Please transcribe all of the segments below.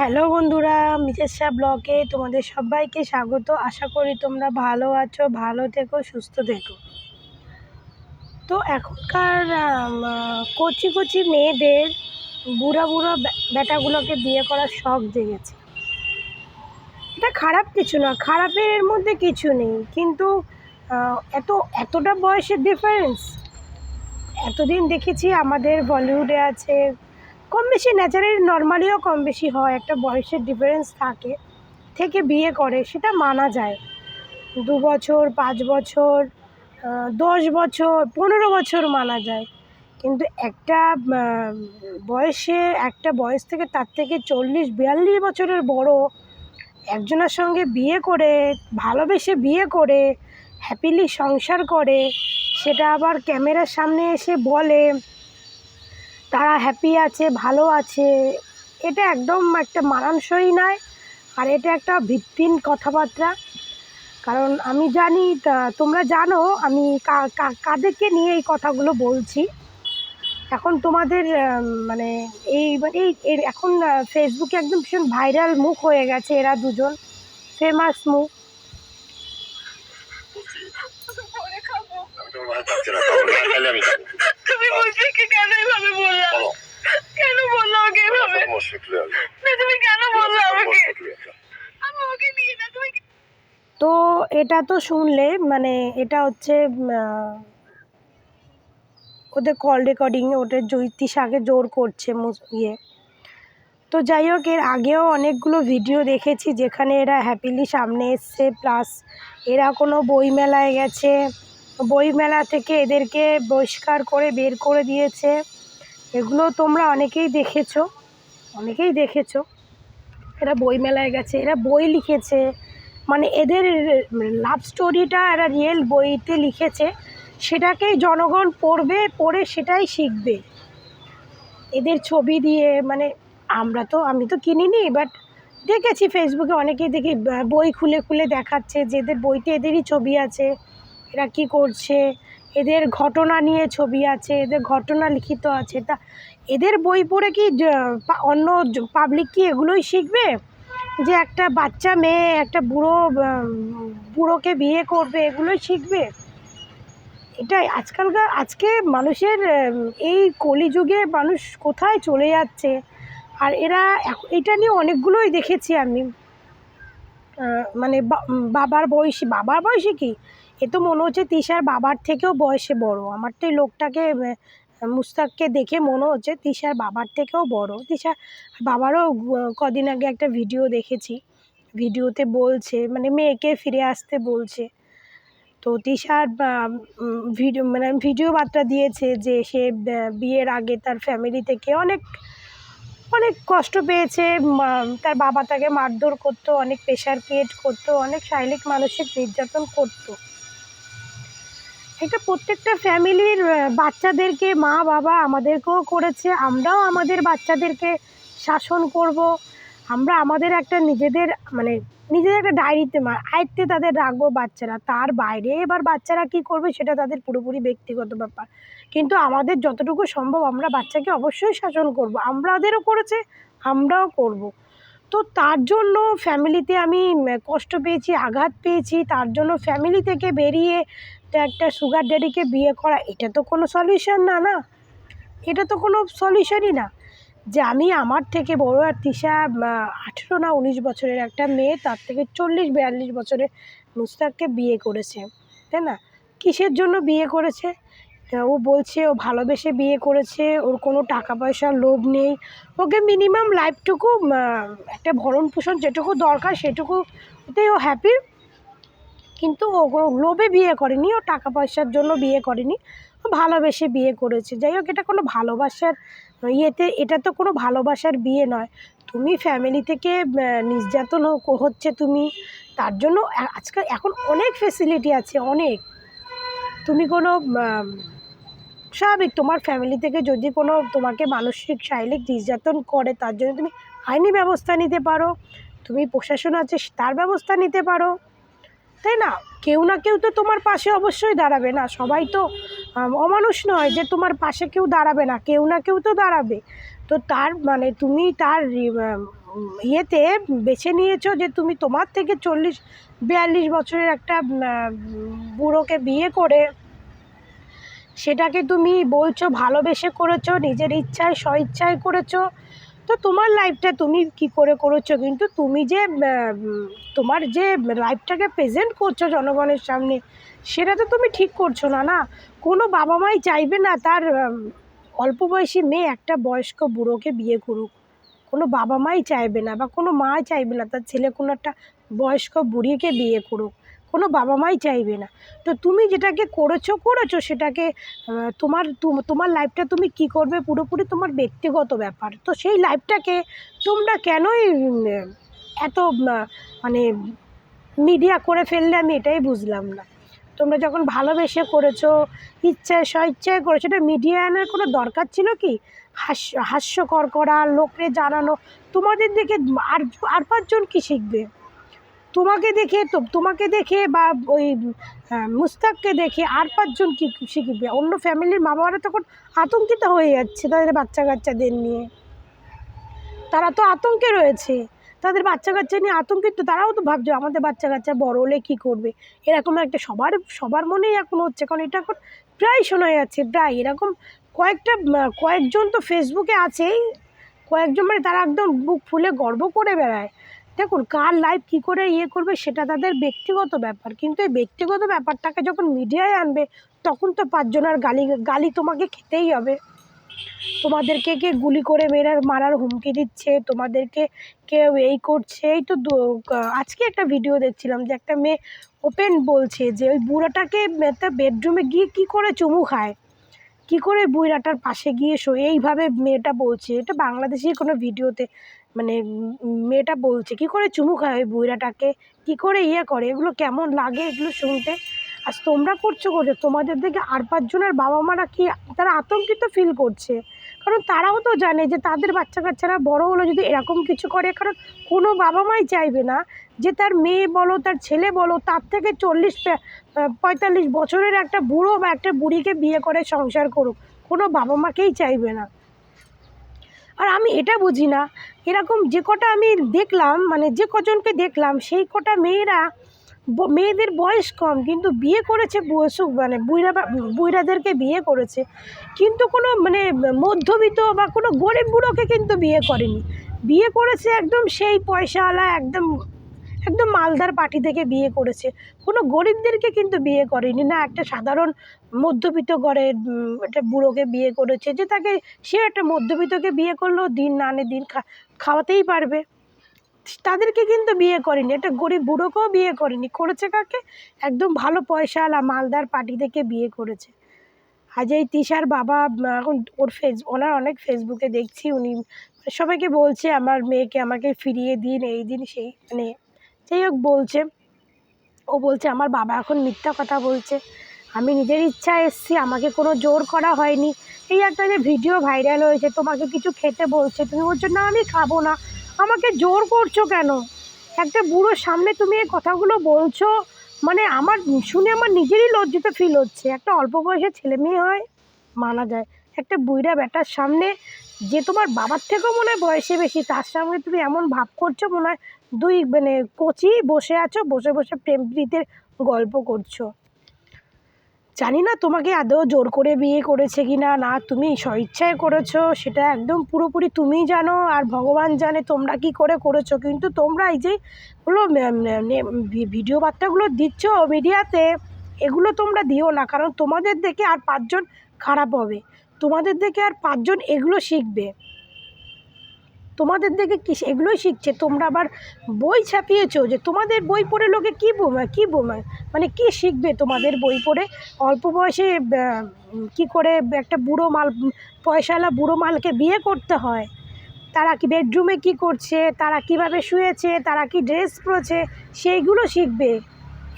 Hello বন্ধুরা, Mrs Shah ব্লগে তোমাদের সবাইকে স্বাগত। আশা করি তোমরা ভালো আছো, ভালো থেকো, সুস্থ থেকো। তো এখনকার কচি কচি মেয়েদের বুড়া বুড়ো বেটাগুলোকে বিয়ে করার শখ জেগেছে। এটা খারাপ কিছু না, খারাপের এর মধ্যে কিছু নেই। কিন্তু এত, এতটা বয়সের ডিফারেন্স এতদিন দেখেছি আমাদের বলিউডে আছে কম বেশি ন্যাচারালি নর্মালিও কম বেশি হয়, একটা বয়সের ডিফারেন্স থাকে, থেকে বিয়ে করে, সেটা মানা যায়। দু বছর, পাঁচ বছর দশ বছর, পনেরো বছর মানা যায়। কিন্তু একটা বয়সে, একটা বয়স থেকে তার থেকে চল্লিশ, বিয়াল্লিশ বছরের বড়, একজনের সঙ্গে বিয়ে করে, ভালোবেসে বিয়ে করে হ্যাপিলি সংসার করে, সেটা আবার ক্যামেরার সামনে এসে বলে তারা হ্যাপি আছে, ভালো আছে, এটা একদম একটা মানানসই নয়, আর এটা একটা ভিত্তিহীন কথাবার্তা। কারণ আমি জানি তোমরা জানো, আমি কাদেরকে নিয়ে এই কথাগুলো বলছি। এখন তোমাদের মানে এই মানে এই এখন ফেসবুকে একদম ভীষণ ভাইরাল মুখ হয়ে গেছে এরা দুজন ফেমাস মুখ। আমি তোমার ভাত খাচ্ছি না খাব না খাইলে আমি খাব তুমি মুশফিককে কেন এইভাবে বললা বলো কেন বলল ওকে এভাবে মুশফিক লয়ে আসো। না তুমি কেন বলল আমাকে মুশফিক লয়ে আসো। আমি ওকে নিয়ে না তুমি তো এটা তো শুনলে মানে এটা হচ্ছে ওদের কল রেকর্ডিং ওটা জ্যোতিষাকে জোর করছে ইয়ে। তো যাই হোক, এর আগেও অনেকগুলো ভিডিও দেখেছি যেখানে এরা হ্যাপিলি সামনে এসছে প্লাস এরা কোনো বই মেলায় গেছে। বই মেলা থেকে এদেরকে বহিষ্কার করে বের করে দিয়েছে। এগুলো তোমরা অনেকেই দেখেছ অনেকেই দেখেছ। এরা বই মেলায় গেছে, এরা বই লিখেছে। মানে এদের লাভ স্টোরিটা এরা রিয়েল বইতে লিখেছে, সেটাকেই জনগণ পড়বে, পড়ে সেটাই শিখবে। এদের ছবি দিয়ে মানে আমরা তো, আমি তো কিনিনি বাট দেখেছি ফেসবুকে অনেকেই দেখি বই খুলে খুলে দেখাচ্ছে যে এদের বইতে এদেরই ছবি আছে, এরা কি করছে, এদের ঘটনা নিয়ে ছবি আছে, এদের ঘটনা লিখিত আছে। তা এদের বই পড়ে কি অন্য পাবলিক কি এগুলোই শিখবে? যে একটা বাচ্চা মেয়ে, একটা বুড়ো বুড়োকে বিয়ে করবে, এগুলোই শিখবে। এটাই আজকালকার, আজকে মানুষের এই কলিযুগে মানুষ কোথায় চলে যাচ্ছে? আর এরা এটা নিয়ে অনেকগুলোই দেখেছি আমি। মানে বাবার বয়সী বাবার বয়সী কি? এ তো মনে হচ্ছে তিশার বাবার থেকেও বয়সে বড়। আমার তো লোকটাকে মুস্তাককে দেখে মনে হচ্ছে তিশার বাবার থেকেও বড়। তিশার বাবারও কদিন আগে একটা ভিডিও দেখেছি। ভিডিওতে বলছে মানে মেয়েকে ফিরে আসতে বলছে। তো তিশার ভিডিও মানে ভিডিও বার্তা দিয়েছে যে সে বিয়ের আগে তার ফ্যামিলি থেকে অনেক অনেক কষ্ট পেয়েছে। তার বাবা তাকে মারধর করতো, অনেক প্রেশার ক্রিয়েট করতো, অনেক শারীরিক, মানসিক নির্যাতন করতো। এটা প্রত্যেকটা ফ্যামিলির বাচ্চাদেরকে মা, বাবা আমাদেরকেও করেছে, আমরাও আমাদের বাচ্চাদেরকে শাসন করব। আমরা আমাদের একটা নিজেদের মানে নিজেদের একটা ডায়েরিতে আয়ত্তে তাদের রাখব বাচ্চারা। তার বাইরে এবার বাচ্চারা কি করবে সেটা তাদের পুরোপুরি ব্যক্তিগত ব্যাপার। কিন্তু আমাদের যতটুকু সম্ভব আমরা বাচ্চাকে অবশ্যই শাসন করব। আমাদেরও করেছে, আমরাও করব। তো তার জন্য ফ্যামিলিতে আমি কষ্ট পেয়েছি, আঘাত পেয়েছি। তার জন্য ফ্যামিলি থেকে বেরিয়ে একটা সুগার ড্যাডিকে বিয়ে করা, এটা তো কোনো সলিউশন না না? এটা তো কোনো সলিউশনই না। যে আমি আমার থেকে বড় আর তিশা আঠেরো না উনিশ বছরের একটা মেয়ে, তার থেকে চল্লিশ, বিয়াল্লিশ বছরের মুস্তাককে বিয়ে করেছে, তাই না? কিসের জন্য বিয়ে করেছে? ও বলছে, ও ভালোবেসে বিয়ে করেছে, ওর কোনো টাকা পয়সার লোভ নেই। ওকে মিনিমাম লাইফটুকু একটা ভরণ পোষণ যেটুকু দরকার, সেটুকুতেই ও হ্যাপি কিন্তু ও লোভে বিয়ে করেনি, ও টাকা পয়সার জন্য বিয়ে করেনি, ও ভালোবেসে বিয়ে করেছে। যাই হোক, এটা কোনো ভালোবাসার ইয়েতে, এটা তো কোনো ভালোবাসার বিয়ে নয়। তুমি ফ্যামিলি থেকে নির্যাতন হচ্ছে তুমি, তার জন্য আজকাল এখন অনেক ফেসিলিটি আছে, অনেক। তুমি কোনো স্বাভাবিক তোমার ফ্যামিলি থেকে যদি কোনো তোমাকে মানসিক, শারীরিক নির্যাতন করে, তার জন্য তুমি আইনি ব্যবস্থা নিতে পারো, তুমি প্রশাসন আছে, তার ব্যবস্থা নিতে পারো। তাই না? কেউ না কেউ তো তোমার পাশে অবশ্যই দাঁড়াবে না। সবাই তো অমানুষ নয় যে তোমার পাশে কেউ দাঁড়াবে না। কেউ না কেউ তো দাঁড়াবে। তো তার মানে তুমি তার ইয়েতে বেছে নিয়েছো যে তুমি তোমার থেকে চল্লিশ, বিয়াল্লিশ বছরের একটা বুড়োকে বিয়ে করে সেটাকে তুমি বলছো, ভালোবেসে করেছ, নিজের ইচ্ছায়, স্বইচ্ছায় করেছ তো তোমার লাইফটা তুমি কি করে করেছ? কিন্তু তুমি যে তোমার যে লাইফটাকে প্রেজেন্ট করছ জনগণের সামনে, সেটা তো তুমি ঠিক করছ না না? কোনো বাবা মাই চাইবে না তার অল্প বয়সী মেয়ে একটা বয়স্ক বুড়োকে বিয়ে করুক। কোনো বাবা মাই চাইবে না বা কোনো মা চাইবে না তার ছেলে কোনো একটা বয়স্ক বুড়িকে বিয়ে করুক। কোনো বাবা মাই চাইবে না। তো তুমি যেটাকে করেছ করেছ। সেটাকে তোমার, তুম- তোমার লাইফটা তুমি কি করবে? পুরোপুরি তোমার ব্যক্তিগত ব্যাপার। তো সেই লাইফটাকে তোমরা কেনই এত মানে মিডিয়া করে ফেললে আমি এটাই বুঝলাম না। তোমরা যখন ভালোবেসে করেছ ইচ্ছায় স্বইচ্ছায় করেছ এটা মিডিয়া আনার কোনো দরকার ছিল কি? হাস্য হাস্যকর করা, লোকরে জানানো, তোমাদের দেখে আর আর পাঁচজন কী শিখবে? তোমাকে দেখে তো তোমাকে দেখে বা ওই আহ, মুস্তাককে দেখে আর পাঁচজন কী শিখবে? অন্য ফ্যামিলির মা বাবারা তখন আতঙ্কিত হয়ে যাচ্ছে তাদের বাচ্চা কাচ্চাদের নিয়ে। তারা তো আতঙ্কে রয়েছে। তাদের বাচ্চা কাচ্চা নিয়ে আতঙ্কিত তারাও তো ভাবছে আমাদের বাচ্চা কাচ্চা বড় হলে কী করবে? এরকম একটা সবার সবার মনেই এখন হচ্ছে কারণ এটা এখন প্রায় শোনা যাচ্ছে প্রায়। এরকম কয়েকটা কয়েকজন তো ফেসবুকে আছেই। কয়েকজন মানে তারা একদম বুক ফুলে গর্ব করে বেড়ায়। দেখুন, কার লাইফ কী করে ইয়ে করবে সেটা তাদের ব্যক্তিগত ব্যাপার। কিন্তু এই ব্যক্তিগত ব্যাপারটাকে যখন মিডিয়ায় আনবে, তখন তো পাঁচজনের গালি গালি তোমাকে খেতেই হবে। তোমাদেরকে কে গুলি করে মেরার, মারার হুমকি দিচ্ছে, তোমাদেরকে কেউ এই করছে। এই তো আজকে একটা ভিডিও দেখছিলাম যে একটা মেয়ে ওপেন বলছে যে ওই বুড়াটাকে তার বেডরুমে গিয়ে কি করে চুমু খায়? কি করে বুড়াটার পাশে গিয়ে শো এইভাবে মেয়েটা বলছে। এটা বাংলাদেশের কোনো ভিডিওতে মানে মেয়েটা বলছে, কি করে চুমু খায় ওই বুড়াটাকে? কি করে ইয়ে করে? এগুলো কেমন লাগে এগুলো শুনতে? আর তোমরা করছ করছ তোমাদের দেখে আর পাঁচজনের বাবা মারা কি, তারা আতঙ্কিত ফিল করছে। কারণ তারাও তো জানে যে তাদের বাচ্চা কাচ্চারা বড় হলে যদি এরকম কিছু করে, কারণ কোনো বাবা মাই চাইবে না যে তার মেয়ে বলো, তার ছেলে বলো, তার থেকে চল্লিশ পঁয়তাল্লিশ বছরের একটা বুড়ো বা একটা বুড়িকে বিয়ে করে সংসার করুক। কোনো বাবা মাকেই চাইবে না। আর আমি এটা বুঝি না। এরকম যে কটা আমি দেখলাম মানে যে কজনকে দেখলাম, সেই কটা মেয়েরা মেয়েদের বয়স কম, কিন্তু বিয়ে করেছে বয়সুক মানে বুইরা বুইরাদেরকে বিয়ে করেছে। কিন্তু কোনো মানে মধ্যবিত্ত বা কোনো গরিব বুড়োকে কিন্তু বিয়ে করেনি। বিয়ে করেছে একদম সেই পয়সাওয়ালা, একদম একদম মালদার পার্টি থেকে বিয়ে করেছে। কোনো গরিবদেরকে কিন্তু বিয়ে করেনি না, একটা সাধারণ মধ্যবিত্ত ঘরের একটা বুড়োকে বিয়ে করেছে যে তাকে, সে একটা মধ্যবিত্তকে বিয়ে করলেও দিন না আনে দিন খাওয়াতেই পারবে। তাদেরকে কিন্তু বিয়ে করেনি, একটা গরিব বুড়োকেও বিয়ে করেনি। করেছে কাকে? একদম ভালো পয়সাওয়ালা মালদার পার্টি থেকে বিয়ে করেছে। আজ এই তিশার বাবা এখন ওর ফেস, ওনার অনেক ফেসবুকে দেখছি, উনি সবাইকে বলছে, আমার মেয়েকে আমাকে ফিরিয়ে দিন, এই দিন সেই মানে যাই হোক বলছে। ও বলছে, আমার বাবা এখন মিথ্যা কথা বলছে। আমি নিজের ইচ্ছা এসছি, আমাকে কোনো জোর করা হয়নি। এই একটা যে ভিডিও ভাইরাল হয়েছে, তোমাকে কিছু খেতে বলছে, তুমি বলছো, না, আমি খাব না। আমাকে জোর করছ কেন? একটা বুড়োর সামনে তুমি এই কথাগুলো বলছো মানে আমার, শুনে আমার নিজেরই লজ্জিত ফিল হচ্ছে। একটা অল্প বয়সের ছেলে মেয়ে হয়, মানা যায়। একটা বুইড়া বেটার সামনে, যে তোমার বাবার থেকেও মনে হয় বয়সে বেশি, তার সামনে তুমি এমন ভাব করছ মনে হয় দুই মানে কচি বসে আছো, বসে বসে প্রেম প্রীতির গল্প করছ। জানি না তোমাকে আদৌ জোর করে বিয়ে করেছে কি না না তুমি স্বইচ্ছায় করেছ, সেটা একদম পুরোপুরি তুমিই জানো, আর ভগবান জানে তোমরা কি করে করেছ, কিন্তু তোমরা এই যে হলো ভিডিও বার্তাগুলো দিচ্ছ মিডিয়াতে, এগুলো তোমরা দিও না, কারণ তোমাদের দেখে আর পাঁচজন খারাপ হবে। তোমাদের দেখে আর পাঁচজন এগুলো শিখবে। তোমাদের দেখে কি এগুলোই শিখছে। তোমরা আবার বই ছাপিয়েছো যে তোমাদের বই পড়ে লোকে কী বোমা কী বোমা? মানে কি শিখবে তোমাদের বই পড়ে? অল্প বয়সে কি করে একটা বুড়ো মাল পয়সাওয়ালা বুড়ো মালকে বিয়ে করতে হয়? তারা কি বেডরুমে কি করছে? তারা কীভাবে শুয়েছে? তারা কি ড্রেস পরেছে? সেইগুলো শিখবে।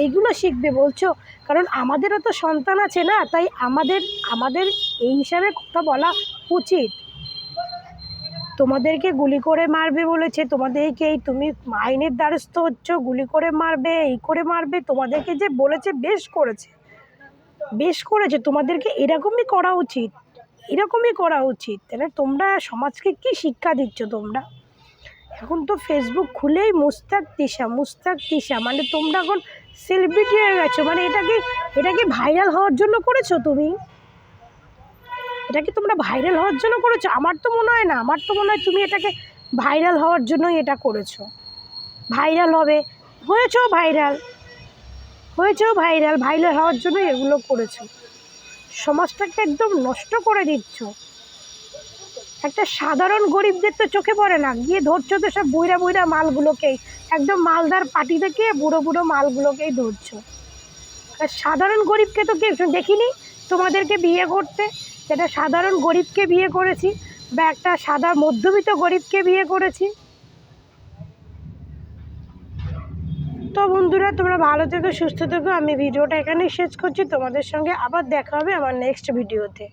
এইগুলো শিখবে বলছো? কারণ আমাদেরও তো সন্তান আছে না? তাই আমাদের আমাদের এই হিসাবে কথা বলা উচিত। তোমাদেরকে গুলি করে মারবে বলেছে, তোমাদেরকে এই তুমি আইনের দ্বারস্থ হচ্ছ, গুলি করে মারবে, এই করে মারবে, তোমাদেরকে যে বলেছে, বেশ করেছে। বেশ করেছে, তোমাদেরকে এরকমই করা উচিত, এরকমই করা উচিত। তাহলে তোমরা সমাজকে কি শিক্ষা দিচ্ছ তোমরা? এখন তো ফেসবুক খুলেই মুস্তাক তিশা মুস্তাক তিশা মানে তোমরা এখন সেলিব্রিটি হয়ে গেছো মানে এটা কি এটা কি ভাইরাল হওয়ার জন্য করেছ তুমি? এটা কি তোমরা ভাইরাল হওয়ার জন্য করেছ? আমার তো মনে হয় না। আমার তো মনে হয় তুমি এটাকে ভাইরাল হওয়ার জন্যই এটা করেছ। ভাইরাল হবে। হয়েছেও ভাইরাল হয়েছেও ভাইরাল ভাইরাল হওয়ার জন্য এগুলো করেছ। সমাজটাকে একদম নষ্ট করে দিচ্ছ। একটা সাধারণ গরিবদের তো চোখে পড়ে না। গিয়ে ধরছো তো সব বুইরা বুইরা মালগুলোকেই। একদম মালদার পাটি থেকে বুড়ো বুড়ো মালগুলোকেই ধরছো। সাধারণ গরিবকে তো কেউ দেখিনি? তোমাদেরকে বিয়ে করতে? যেটা সাধারণ গরিবকে বিয়ে করেছি বা একটা সাদা মধ্যবিত্ত গরিবকে বিয়ে করেছি। তো বন্ধুরা, তোমরা ভালো থেকো, সুস্থ থেকো। আমি ভিডিওটা এখানেই শেষ করছি। তোমাদের সঙ্গে আবার দেখা হবে আমার নেক্সট ভিডিওতে